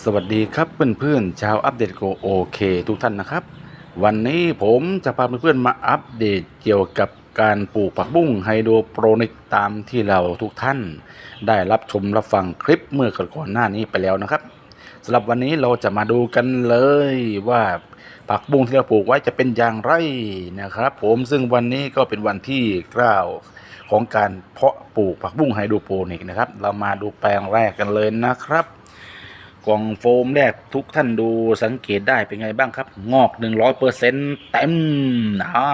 สวัสดีครับเพื่อนๆชาวอัปเดตโกโอเคทุกท่านนะครับ วันนี้ผมจะพาเพื่อนๆมาอัปเดตเกี่ยวกับการปลูกผักบุ้งไฮโดรโปรนิกตามที่เราทุกท่าน ได้รับชมรับฟังคลิปเมื่อก่อนหน้านี้ไปแล้วนะครับสำหรับวันนี้เราจะมาดูกันเลยว่าผักบุ้งที่เราปลูกไว้จะเป็นอย่างไรนะครับ ผมซึ่งวันนี้ก็เป็นวันที่เก้าของการเพาะปลูกผักบุ้งไฮโดรโปรนิกนะครับ เรามาดูแปลงแรกกันเลยนะครับ กล่องโฟมแรกทุกท่านดูสังเกตได้เป็นไงบ้างครับ งอก 100%เปอร์เซ็นต์เต็มอ่า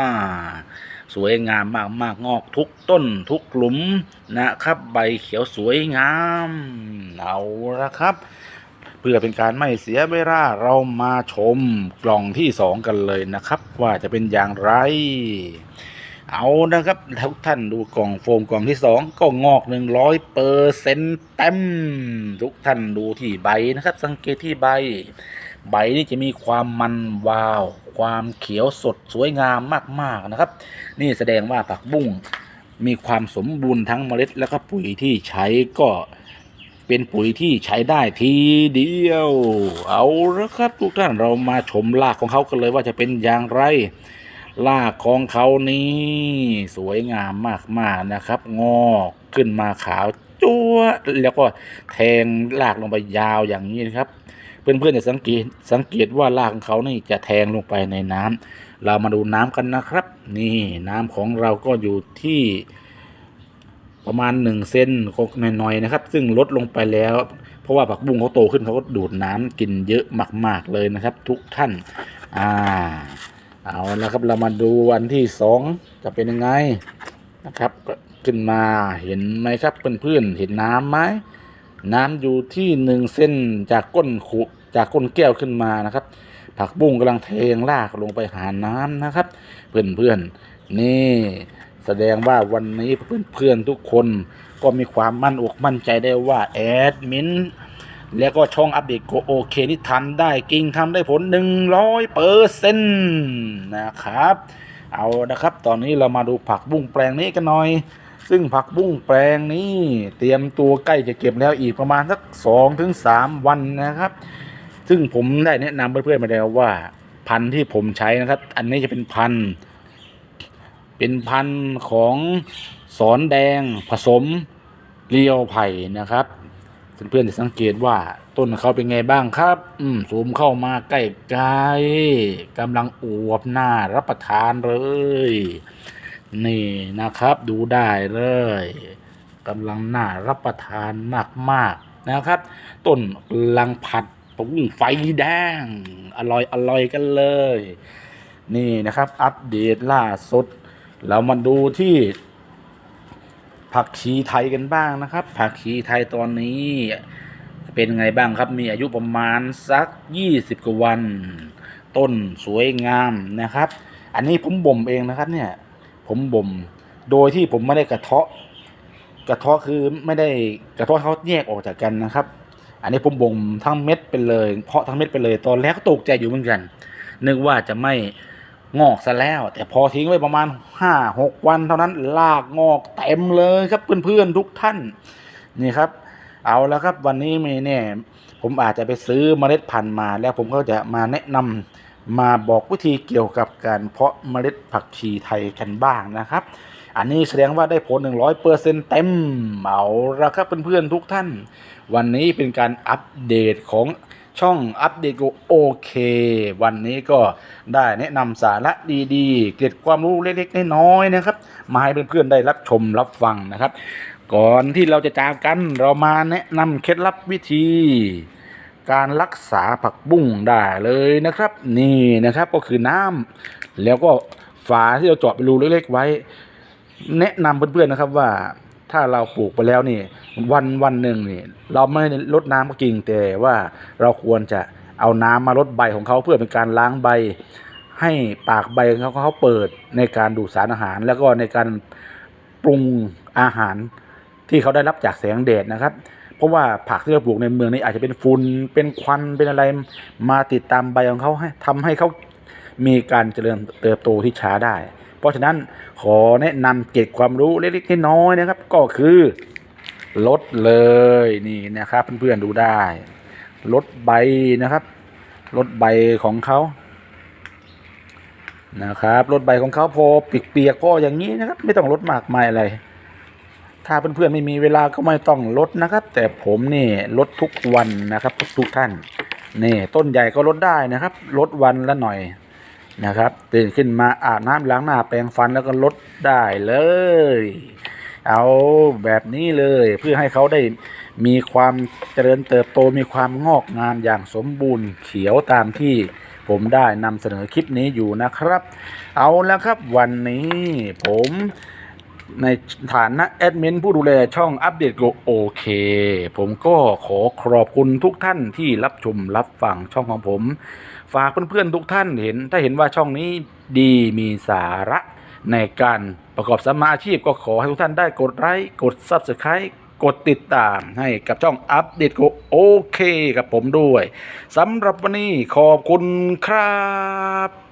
สวยงามมากมากงอกทุกต้นทุกหลุมนะครับ ใบเขียวสวยงามเอาละครับ เพื่อเป็นการไม่เสียเวลาเรามาชมกล่องที่สองกันเลยนะครับ ว่าจะเป็นอย่างไร เอานะครับทุกท่านดูกล่องโฟมกล่องที่สองก็งอกหนึ่งร้อยเปอร์เซ็นต์เต็มทุกท่านดูที่ใบนะครับ สังเกตที่ใบ ใบนี่จะมีความมันวาว ความเขียวสดสวยงามมากๆนะครับ นี่แสดงว่าผักบุ้งมีความสมบูรณ์ทั้งเมล็ด แล้วก็ปุ๋ยที่ใช้ก็เป็นปุ๋ยที่ใช้ได้ทีเดียว เอาละครับทุกท่านเรามาชมรากของเขากันเลยว่าจะเป็นอย่างไร รากของเขานี่สวยงามมากๆนะครับ งอกขึ้นมาขาวจั๊วแล้วก็แทงรากลงไปยาวอย่างนี้นะครับ เพื่อนๆจะสังเกตสังเกตว่ารากของเขานี่จะแทงลงไปในน้ำเรามาดูน้ำกันนะครับ นี่น้ำของเราก็อยู่ที่ประมาณหนึ่งเซนหน่อยๆนะครับ ซึ่งลดลงไปแล้ว เพราะว่าผักบุ้งเขาโตขึ้นเขาก็ดูดน้ำกินเยอะมาก ๆเลยนะครับ ทุกท่านอ่า เอาละครับ เรามาดูวันที่สองจะเป็นยังไงนะครับก็ขึ้นมาเห็นไหมครับเพื่อนๆเห็นน้ำไหมน้ำอยู่ที่หนึ่งเส้นจากก้นขุจากก้นแก้วขึ้นมานะครับ ผักบุ้งกำลังเทงลากลงไปหาน้ำนะครับ เพื่อนๆนี่แสดงว่าวันนี้เพื่อนๆทุกคนก็มีความมั่นอกมั่นใจได้ว่าแอดมิน แล้วก็ช่องอัปเดตโกโอเคนี่ทำได้กิ่งทำได้ผล 100เปอร์เซ็นต์นะครับ เอานะครับ ตอนนี้เรามาดูผักบุ้งแปลงนี้กันหน่อย ซึ่งผักบุ้งแปลงนี้เตรียมตัวใกล้จะเก็บแล้วอีกประมาณสัก2ถึง3วันนะครับ ซึ่งผมได้แนะนำเพื่อนๆมาแล้วว่า พันธุ์ที่ผมใช้นะครับ อันนี้จะเป็นพันธุ์เป็นพันธุ์ของสอนแดงผสมเรียวไผ่นะครับ เพื่อนๆจะสังเกตว่าต้นเขาเป็นไงบ้างครับ อืมซูมเข้ามาใกล้ๆกำลังอวบหน้ารับประทานเลย นี่นะครับ ดูได้เลยกำลังหน่ารับประทานมากๆนะครับ ต้นกำลังผัดปุ้งไฟแดง อร่อยอร่อยกันเลย นี่นะครับ อัปเดตล่าสุด เรามาดูที่ ผักชีไทยกันบ้างนะครับ ผักชีไทยตอนนี้ เป็นไงบ้างครับมีอายุประมาณสัก20กว่าวัน ต้นสวยงามนะครับ อันนี้ผมบ่มเองนะครับเนี่ย ผมบ่มโดยที่ผมไม่ได้กระเทาะ กระเทาะคือไม่ได้กระเทาะเขาแยกออกจากกันนะครับ อันนี้ผมบ่มทั้งเม็ดไปเลย เพาะทั้งเม็ดไปเลย ตอนแรกก็ตกใจอยู่เหมือนกัน นึกว่าจะไม่ งอกซะแล้ว แต่พอทิ้งไว้ประมาณห้าหกวันเท่านั้นลากงอกเต็มเลยครับเพื่อนๆทุกท่าน นี่ครับ เอาแล้วครับวันนี้ไม่แน่ผมอาจจะไปซื้อเมล็ดพันธุ์มาแล้วผมก็จะมาแนะนำมาบอกวิธีเกี่ยวกับการเพาะเมล็ดผักชีไทยกันบ้างนะครับ อันนี้แสดงว่าได้ผล 100เปอร์เซ็นเต็มเอาละครับเพื่อนๆทุกท่าน วันนี้เป็นการอัปเดตของ ช่องอัปเดตโกโอเค วันนี้ก็ได้แนะนำสาระดีๆ เกร็ดความรู้เล็กๆน้อยๆนะครับ มาให้เพื่อนๆได้รับชมรับฟังนะครับ ก่อนที่เราจะจากกันเรามาแนะนำเคล็ดลับวิธี การรักษาผักบุ้งได้เลยนะครับ นี่นะครับก็คือน้ำแล้วก็ฝาที่เราเจาะเป็นรูเล็กๆไว้ แนะนำเพื่อนๆนะครับว่า ถ้าเราปลูกไปแล้วนี่ วันวันหนึ่งนี่ เราไม่ลดน้ำก็จริงแต่ว่าเราควรจะเอาน้ำมาลดใบของเขาเพื่อเป็นการล้างใบ ให้ปากใบของเขาเขาเปิดในการดูดสารอาหาร แล้วก็ในการปรุงอาหารที่เขาได้รับจากแสงแดดนะครับ เพราะว่าผักที่เราปลูกในเมืองนี้อาจจะเป็นฝุ่นเป็นควันเป็นอะไรมาติดตามใบของเขาให้ทำให้เขามีการเจริญเติบโตที่ช้าได้ เพราะฉะนั้นขอแนะนำเกร็ดความรู้เล็กๆน้อยๆนะครับ ก็คือลดเลยนี่นะครับเพื่อนๆดูได้ลดใบนะครับลดใบของเขานะครับลดใบของเขาพอเปียกๆพออย่างนี้นะครับ ไม่ต้องลดมากมายอะไร ถ้าเพื่อนๆไม่มีเวลาก็ไม่ต้องลดนะครับ แต่ผมนี่ลดทุกวันนะครับทุกท่านนี่ต้นใหญ่ก็ลดได้นะครับ ลดวันละหน่อย นะครับ ตื่นขึ้นมาอาบน้ำล้างหน้าแปรงฟันแล้วก็ลดได้เลย เอาแบบนี้เลยเพื่อให้เขาได้มีความเจริญเติบโตมีความงอกงามอย่างสมบูรณ์เขียวตามที่ผมได้นำเสนอคลิปนี้อยู่นะครับ เอาแล้วครับวันนี้ผม ในฐานะแอดมินผู้ดูแลช่องอัปเดตโกโอเค ผมก็ขอขอบคุณทุกท่านที่รับชมรับฟังช่องของผม ฝากเพื่อนๆทุกท่านเห็น ถ้าเห็นว่าช่องนี้ดีมีสาระในการประกอบสมาชีพก็ขอให้ทุกท่านได้กดไลค์กด Subscribe กดติดตามให้กับช่องอัปเดตโกโอเคกับผมด้วยสำหรับวันนี้ขอบคุณครับ